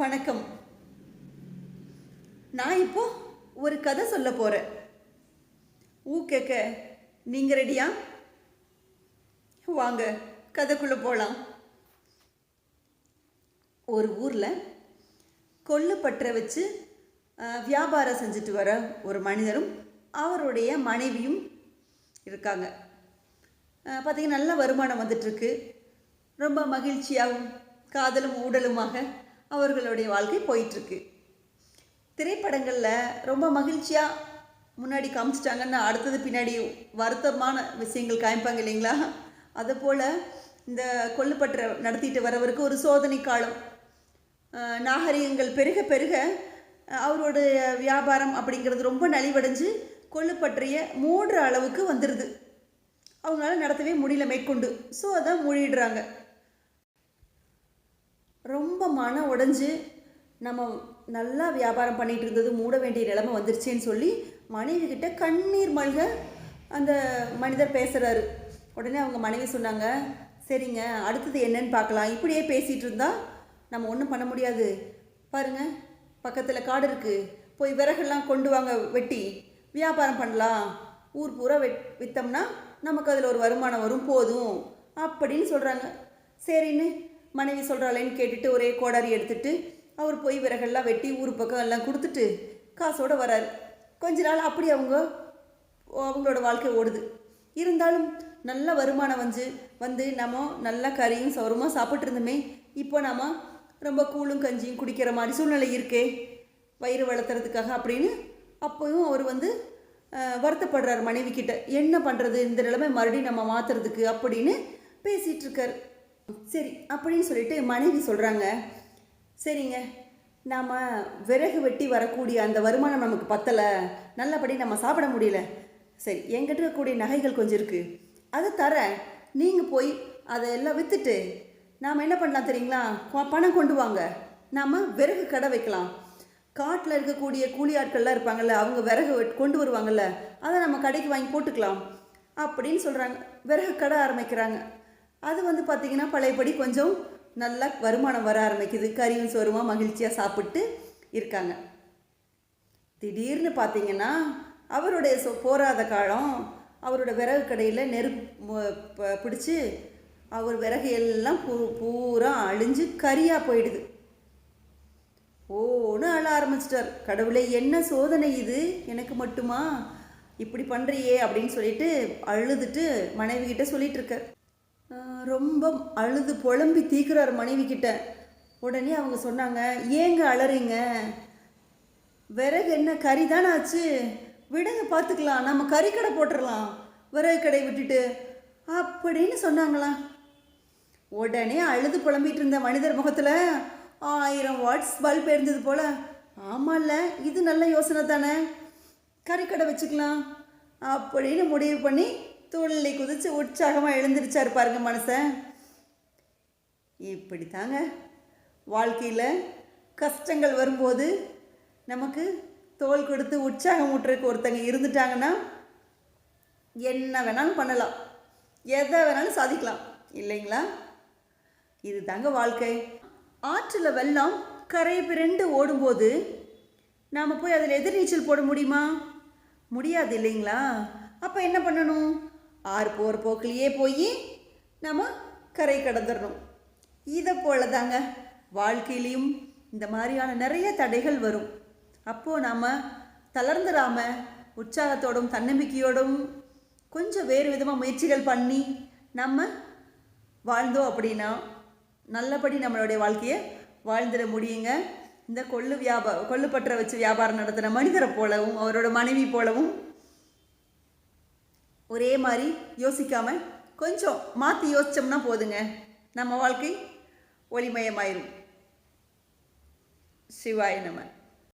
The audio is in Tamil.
வணக்கம். நான் இப்போ ஒரு கதை சொல்ல போகிறேன் ஊ கேட்க நீங்கள் ரெடியா? வாங்க கதைக்குள்ளே போகலாம் ஒரு ஊரில் கொள்ளுப்பற்ற வச்சு வியாபாரம் செஞ்சுட்டு வர ஒரு மனிதரும் அவருடைய மனைவியும் இருக்காங்க. பார்த்திங்கன்னா பார்த்தீங்கன்னா நல்ல வருமானம் வந்துட்டுருக்கு ரொம்ப மகிழ்ச்சியாகவும் காதலும் ஊடலுமாக அவர்களுடைய வாழ்க்கை போயிட்டுருக்கு. திரைப்படங்களில் ரொம்ப மகிழ்ச்சியாக முன்னாடி காமிச்சிட்டாங்கன்னா அடுத்தது பின்னாடி வருத்தமான விஷயங்கள் காமிப்பாங்க இல்லைங்களா? அதுபோல் இந்த கொல்லுப்பற்ற நடத்திட்டு வரவருக்கு ஒரு சோதனை காலம். நாகரிகங்கள் பெருக பெருக அவருடைய வியாபாரம் அப்படிங்கிறது ரொம்ப நலிவடைஞ்சு கொல்லுப்பற்றிய மூடுற அளவுக்கு வந்துடுது அவங்களால நடத்தவே முடியல மேற்கொண்டு. ஸோ அதான் மூடிடுறாங்க. ரொம்ப மன உடஞ்சி நம்ம நல்லா வியாபாரம் பண்ணிகிட்டு இருந்தது மூட வேண்டிய நிலைமை வந்துருச்சேன்னு சொல்லி மனைவி கிட்ட கண்ணீர் மல்க அந்த மனிதர் பேசுகிறாரு உடனே அவங்க மனைவி சொன்னாங்க சரிங்க அடுத்தது என்னன்னு பார்க்கலாம். இப்படியே பேசிகிட்டு இருந்தால் நம்ம ஒன்றும் பண்ண முடியாது. பாருங்க பக்கத்தில் காடு இருக்குது போய் விறகெல்லாம் கொண்டு வாங்க வெட்டி. வியாபாரம் பண்ணலாம். ஊர் பூரா வெட் விற்றோம்னா நமக்கு அதில் ஒரு வருமானம் வரும் போதும். அப்படின்னு சொல்கிறாங்க சரின்னு மனைவி சொல்கிறாளேன்னு கேட்டுட்டு ஒரே கோடாரி எடுத்துட்டு அவர் போய் விறகெல்லாம் வெட்டி ஊர் பக்கம் எல்லாம் கொடுத்துட்டு காசோடு வராரு. கொஞ்ச நாள் அப்படி அவங்க அவங்களோட வாழ்க்கை ஓடுது. இருந்தாலும் நல்ல வருமானம் வந்து வந்து நம்ம நல்ல கறியும் சௌரமாக சாப்பிட்ருந்தோமே இப்போ நாம் ரொம்ப கூழும் கஞ்சியும் குடிக்கிற மாதிரி சூழ்நிலை இருக்கே வயிறு வளர்த்துறதுக்காக அப்படின்னு அப்போயும் அவர் வந்து வருத்தப்படுறார் மனைவி கிட்ட என்ன பண்ணுறது இந்த நிலைமை மறுபடியும் நம்ம மாற்றுறதுக்கு அப்படின்னு பேசிகிட்டு இருக்கார். சரி அப்படின்னு சொல்லிட்டு மனைவி சொல்கிறாங்க சரிங்க நாம் விறகு வெட்டி வரக்கூடிய அந்த வருமானம் நமக்கு பத்தலை. நல்லபடி நம்ம சாப்பிட முடியல. சரி எங்கிட்ட இருக்கக்கூடிய நகைகள் கொஞ்சம் இருக்குது அதை தரேன் நீங்கள் போய் அதை எல்லாம் விற்றுட்டு நாம் என்ன பண்ணலாம் தெரியுங்களா? பணம் கொண்டு வாங்க. நாம் விறகு கடை வைக்கலாம். காட்டில் இருக்கக்கூடிய கூலி ஆட்கள்லாம் இருப்பாங்கல்ல அவங்க விறகு வெட்- கொண்டு வருவாங்கல்ல அதை நம்ம கடைக்கு வாங்கி போட்டுக்கலாம். அப்படின்னு சொல்கிறாங்க விறகு கடை ஆரம்பிக்கிறாங்க. அது வந்து பார்த்திங்கன்னா பழையபடி கொஞ்சம் நல்லா வருமானம் வர ஆரம்பிக்குது. கறியும் சோறுமாக மகிழ்ச்சியாக சாப்பிட்டு இருக்காங்க. திடீர்னு பார்த்தீங்கன்னா அவருடைய சொ போராத காலம் அவரோட விறகு கடையில் நெருப்பு பிடிச்சி அவர் விறகு எல்லாம் பூ பூரா அழிஞ்சு கரியாக போயிடுது. ஓன்னு அழ ஆரம்பிச்சிட்டார். கடவுளே என்ன சோதனை இது? எனக்கு மட்டுமா? இப்படி பண்ணுறியே அப்படின்னு சொல்லிட்டு அழுதுட்டு மனைவி கிட்ட சொல்லிட்டு இருக்கார். ரொம்ப அழுது புலம்பி தீக்குறார் மனைவி கிட்ட. உடனே அவங்க சொன்னாங்க ஏங்க அலறீங்க? விறகு என்ன கறி தானே ஆச்சு? விடுங்க பார்த்துக்கலாம் நம்ம கறி கடை போட்டுடலாம் விறகு கடை விட்டுட்டு. அப்படின்னு சொன்னாங்களாம். உடனே அழுது புலம்பிகிட்டு இருந்த மனிதர் முகத்தில் ஆயிரம் வாட்ஸ் பல்ப் இருந்தது போல் ஆமாம்ல இது நல்ல யோசனை தானே? கறிக்கடை வச்சுக்கலாம் அப்படின்னு முடிவு பண்ணி துள்ளி குதித்து உற்சாகமாக எழுந்திருச்சாரு பாருங்க மனுஷன். இப்படி தாங்க வாழ்க்கையில் கஷ்டங்கள் வரும்போது நமக்கு தோல் கொடுத்து உற்சாகம் ஊட்டுறதுக்கு ஒருத்தங்க இருந்துட்டாங்கன்னா என்ன வேணாலும் பண்ணலாம். எதை வேணாலும் சாதிக்கலாம். இல்லைங்களா? இது தாங்க வாழ்க்கை. ஆற்றில் வெள்ளம் கரை பிறண்டு ஓடும்போது நாம் போய் அதில் எதிர்நீச்சல் போட முடியுமா? முடியாது இல்லைங்களா? அப்போ என்ன பண்ணணும்? ஆறு போகிற போக்கிலேயே போய் நம்ம கரை கடந்துடணும் இதை போல தாங்க வாழ்க்கையிலையும் இந்த மாதிரியான நிறைய தடைகள் வரும். அப்போது நாம் தளர்ந்துடாம உற்சாகத்தோடும் தன்னம்பிக்கையோடும் கொஞ்சம் வேறு விதமாக முயற்சிகள் பண்ணி நம்ம வாழ்ந்தோம் அப்படின்னா நல்லபடி நம்மளுடைய வாழ்க்கையை வாழ்ந்துட முடியுங்க. இந்த கொள்ளு வியாபாரம் கொள்ளுப்பற்ற வச்சு வியாபாரம் நடத்துகிற மனிதரை போலவும் அவரோட மனைவி போலவும் ஒரே மாதிரி யோசிக்காம கொஞ்சம் மாற்றி யோசித்தோம்னா போதுங்க. நம்ம வாழ்க்கை ஒளிமயமாயிரும். சிவாய நம்ம